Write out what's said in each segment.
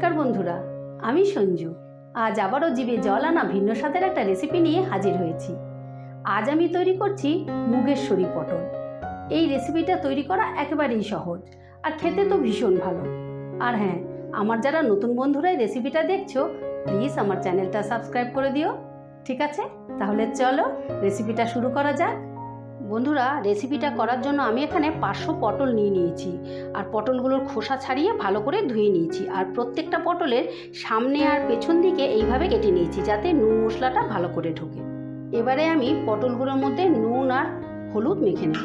নমস্কার বন্ধুরা, আমি সঞ্জু। আজ আবারও জীবে জল আনা ভিন্ন স্বাদের একটা রেসিপি নিয়ে হাজির হয়েছি। আজ আমি তৈরি করছি মুগেশ্বরী পটল। এই রেসিপিটা তৈরি করা একেবারেই সহজ আর খেতে তো ভীষণ ভালো। আর হ্যাঁ আমার যারা নতুন বন্ধুরা এই রেসিপিটা দেখছ প্লিজ আমার চ্যানেলটা সাবস্ক্রাইব করে দিও। ঠিক আছে? তাহলে চলো রেসিপিটা শুরু করা যাক। বন্ধুরা রেসিপিটা করার জন্য আমি এখানে পাঁচশো পটল নিয়ে নিয়েছি। আর পটলগুলোর খোসা ছাড়িয়ে ভালো করে ধুয়ে নিয়েছি। আর প্রত্যেকটা পটলের সামনে আর পেছন দিকে এইভাবে কেটে নিয়েছি, যাতে নুন মশলাটা ভালো করে ঢোকে। এবারে আমি পটলগুলোর মধ্যে নুন আর হলুদ মেখে নেব।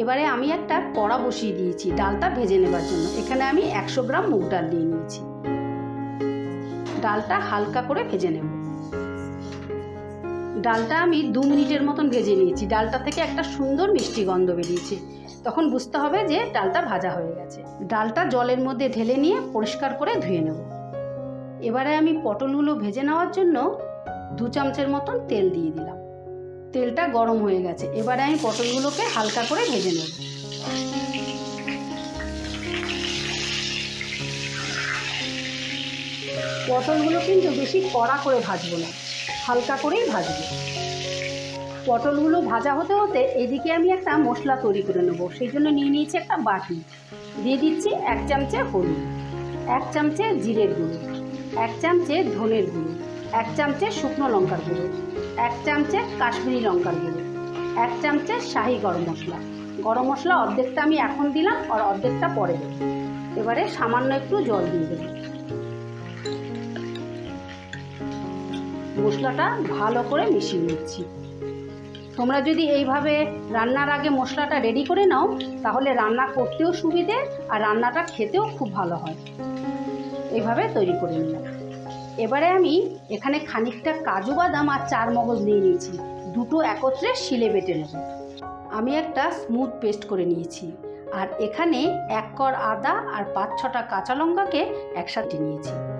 এবারে আমি একটা কড়া বসিয়ে দিয়েছি, ডালটা ভেজে নেবার জন্য। এখানে আমি একশো গ্রাম মুগ ডাল নিয়ে নিয়েছি। ডালটা হালকা করে ভেজে নেব। ডালটা আমি দু মিনিটের মতন ভেজে নিয়েছি। ডালটা থেকে একটা সুন্দর মিষ্টি গন্ধ বেরিয়েছে। তখন বুঝতে হবে যে ডালটা ভাজা হয়ে গেছে। ডালটা জলের মধ্যে ঢেলে নিয়ে পরিষ্কার করে ধুয়ে নেব। এবারে আমি পটলগুলো ভেজে নেওয়ার জন্য দু চামচের মতন তেল দিয়ে দিলাম। তেলটা গরম হয়ে গেছে। এবারে আমি পটলগুলোকে হালকা করে ভেজে নেব। পটলগুলো কিন্তু বেশি কড়া করে ভাজবো না, হালকা করেই ভাজবো। পটলগুলো ভাজা হতে হতে এদিকে আমি একটা মশলা তৈরি করে নেব, সেই জন্য নিয়ে নিয়েছি একটা বাটি। দিয়ে দিচ্ছি এক চামচে হলুদ, এক চামচে জিরের গুঁড়ো, এক চামচে ধনের গুঁড়ো, এক চামচে শুকনো লঙ্কার গুঁড়ো, এক চামচে কাশ্মীরি লঙ্কার গুঁড়ো, এক চামচে শাহি গরম মশলা। গরম মশলা অর্ধেকটা আমি এখন দিলাম, আর অর্ধেকটা পরে দেবো। এবারে সামান্য একটু জল দিয়ে দেবো। মশলাটা ভালো করে মিশিয়ে নিচ্ছি। তোমরা যদি এইভাবে রান্নার আগে মশলাটা রেডি করে নাও, তাহলে রান্না করতেও সুবিধে আর রান্নাটা খেতেও খুব ভালো হয়। এইভাবে তৈরি করে নিলাম। এবারে আমি এখানে খানিকটা কাজু বাদাম আর চার মগজ নিয়ে নিয়েছি। দুটো একত্রে শিলে বেটে নেব। আমি একটা স্মুথ পেস্ট করে নিয়েছি। আর এখানে এক কর আদা আর পাঁচ ছটা কাঁচা লঙ্কাকে একসাথে নিয়েছি।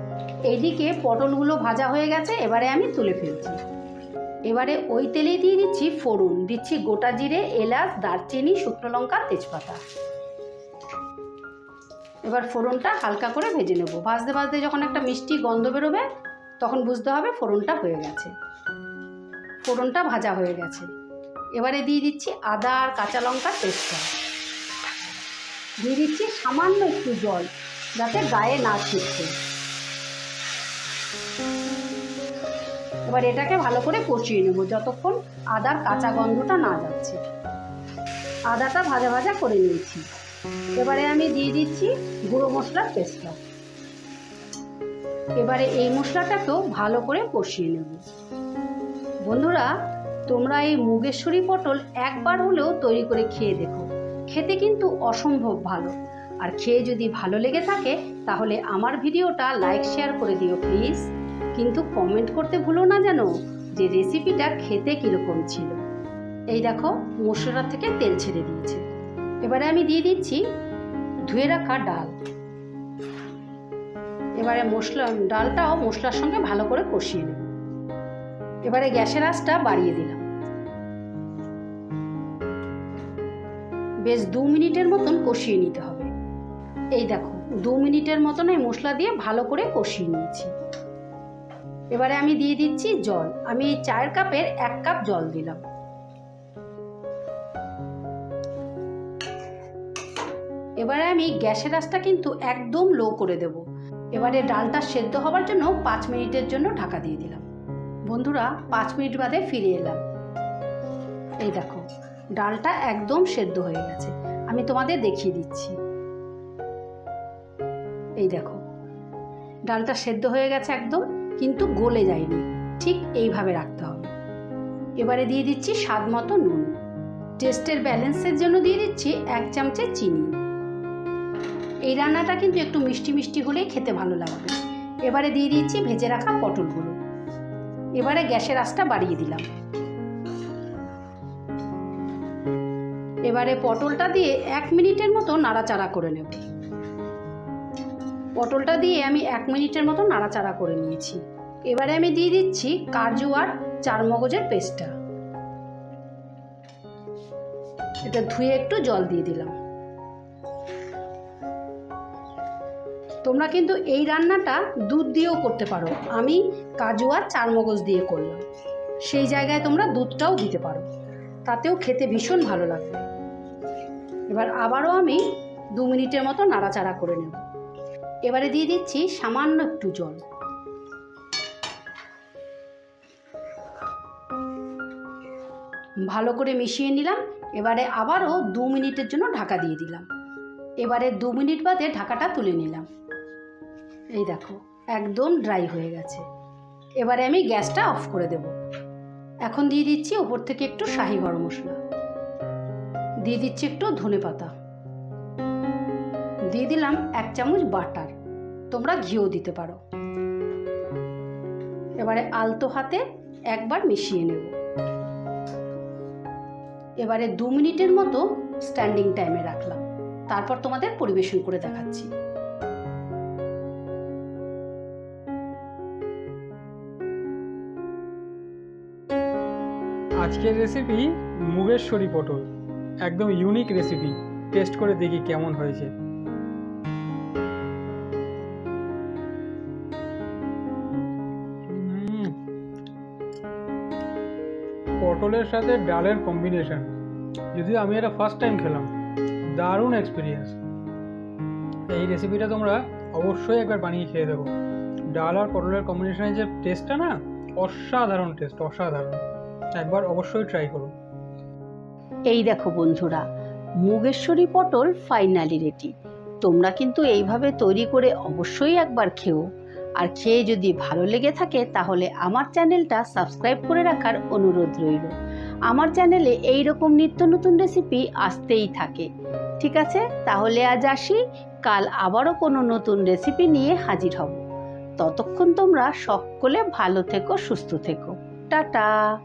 এইদিকে পটলগুলো ভাজা হয়ে গেছে, এবারে আমি তুলে ফেলছি। এবারে ওই তেলেই দিয়ে দিচ্ছি ফোড়ন। দিচ্ছি গোটা জিরে, এলাচ, দারচিনি, শুকনো লঙ্কা, তেজপাতা। এবার ফোড়নটা হালকা করে ভেজে নেব। ভাজতে ভাজতে যখন একটা মিষ্টি গন্ধ বেরোবে, তখন বুঝতে হবে ফোড়নটা হয়ে গেছে। ফোড়নটা ভাজা হয়ে গেছে। এবারে দিয়ে দিচ্ছি আদা আর কাঁচা লঙ্কা পেস্টটা দিয়ে দিচ্ছি সামান্য একটু জল, যাতে গায়ে না ছিটকে। এবার এটাকে ভালো করে কষিয়ে নেব যতক্ষণ আদার কাঁচা গন্ধটা না যাচ্ছে। আদাটা ভাজা ভাজা করে নিয়েছি। এবারে আমি দিয়ে দিচ্ছি গুঁড়ো মশলার পেস্টটা। এবারে এই মশলাটাকেও ভালো করে কষিয়ে নেব। বন্ধুরা, তোমরা এই মুগেশ্বরী পটল একবার হলেও তৈরি করে খেয়ে দেখো। খেতে কিন্তু অসম্ভব ভালো। আর খেয়ে যদি ভালো লেগে থাকে, তাহলে আমার ভিডিওটা লাইক শেয়ার করে দিও প্লিজ কিন্তু কমেন্ট করতে ভুলো না যেন, যে রেসিপিটা খেতে কীরকম ছিল। এই দেখো মশলা থেকে তেল ছেড়ে দিয়েছে। এবারে আমি দিয়ে দিচ্ছি ধুয়ে রাখা ডাল। এবারে মশলা ডালটাও মশলার সঙ্গে ভালো করে কষিয়ে নেব। এবারে গ্যাসের আঁচটা বাড়িয়ে দিলাম। বেশ দু মিনিটের মতন কষিয়ে নিতে হবে। এই দেখো, দু মিনিটের মতন এই মশলা দিয়ে ভালো করে কষিয়ে নিয়েছি। এবারে আমি দিয়ে দিচ্ছি জল। আমি এই চায়ের কাপের এক কাপ জল দিলাম। এবারে আমি গ্যাসের আঁচটা কিন্তু একদম লো করে দেব। এবারে ডালটা সেদ্ধ হবার জন্য পাঁচ মিনিটের জন্য ঢাকা দিয়ে দিলাম। বন্ধুরা, পাঁচ মিনিট বাদে ফিরে এলাম। এই দেখো, ডালটা একদম সেদ্ধ হয়ে গেছে। আমি তোমাদের দেখিয়ে দিচ্ছি। এই দেখো। ডালটা সেদ্ধ হয়ে গেছে একদম, কিন্তু গলে যায়নি। ঠিক এইভাবে রাখতে হবে। এবারে দিয়ে দিচ্ছি স্বাদ মতো নুন। টেস্টের ব্যালেন্সের জন্য দিয়ে দিচ্ছি এক চামচে চিনি। এই রান্নাটা কিন্তু একটু মিষ্টি মিষ্টি হলেই খেতে ভালো লাগবে। এবারে দিয়ে দিচ্ছি ভেজে রাখা পটলগুলো এবারে গ্যাসের আঁচটা বাড়িয়ে দিলাম। এবারে পটলটা দিয়ে এক মিনিটের মতো নাড়াচাড়া করে নেব। পটলটা দিয়ে আমি এক মিনিটের মতো নাড়াচাড়া করে নিয়েছি। এবারে আমি দিয়ে দিচ্ছি কাজু আর চারমগজের পেস্টটা। এটা ধুয়ে একটু জল দিয়ে দিলাম। তোমরা কিন্তু এই রান্নাটা দুধ দিয়েও করতে পারো। আমি কাজু আর চারমগজ দিয়ে করলাম। সেই জায়গায় তোমরা দুধটাও দিতে পারো। তাতেও খেতে ভীষণ ভালো লাগবে। এবার আবারও আমি দু মিনিটের মতো নাড়াচাড়া করে নেব। এবারে দিয়ে দিচ্ছি সামান্য একটু জল। ভালো করে মিশিয়ে নিলাম, এবারে আবারও দু মিনিটের জন্য ঢাকা দিয়ে দিলাম। এবারে দু মিনিট বাদে ঢাকাটা তুলে নিলাম। এই দেখো, একদম ড্রাই হয়ে গেছে। এবারে আমি গ্যাসটা অফ করে দেব। এখন দিয়ে দিচ্ছি ওপর থেকে একটু শাহি গরম মশলা। দিয়ে দিচ্ছি একটু ধনে পাতা দিয়ে দিলাম এক চামচ বাটার। তোমরা ঘিও দিতে পারো। এবারে আলতো হাতে একবার মিশিয়ে নেব। এবারে দু মিনিটের মতো স্ট্যান্ডিং টাইমে রাখলাম। তারপর তোমাদের পরিবেশন করে দেখাচ্ছি। আজকের রেসিপি মুগের মুগেশ্বরী পটল। একদম ইউনিক রেসিপি টেস্ট করে দেখি কেমন হয়েছে। পটলের সাথে ডালের কম্বিনেশন যদিও আমি এটা ফার্স্ট টাইম খেলাম। দারুণ এক্সপিরিয়েন্স এই রেসিপিটা তোমরা অবশ্যই একবার বানিয়ে খেয়ে দেবো ডাল আর পটলের কম্বিনেশনের যে টেস্টটা না, অসাধারণ টেস্ট অসাধারণ। একবার অবশ্যই ট্রাই করো। এই দেখো বন্ধুরা, মুগেশ্বরী পটল ফাইনালি রেডি তোমরা কিন্তু এইভাবে তৈরি করে অবশ্যই একবার খেও। আর খেয়ে যদি ভালো লেগে থাকে তাহলে আমার চ্যানেলটা সাবস্ক্রাইব করে রাখার অনুরোধ রইল। আমার চ্যানেলে এই রকম নিত্য নতুন রেসিপি আসতেই থাকে। ঠিক আছে? তাহলে আজ আসি। কাল আবারও কোনো নতুন রেসিপি নিয়ে হাজির হব। ততক্ষণ তোমরা সকলে ভালো থেকো, সুস্থ থেকো। টাটা!